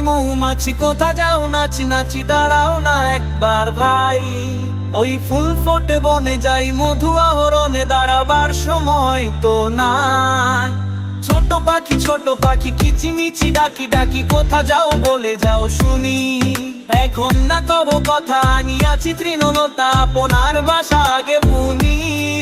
মৌমাছি কোথা যাও নাচি নাচি, দাঁড়াও না একবার ভাই। ওই ফুল ফোটে বনে যাই, মধু আহরণে দাঁড়াবার সময় তো নাই। ছোট পাখি ছোট পাখি, কিচিমিচি ডাকি ডাকি কোথা যাও বলে যাও শুনি। এখন না তব কথা আনিয়াছি তৃণলতা, আপনার বাসা আগে বুনি।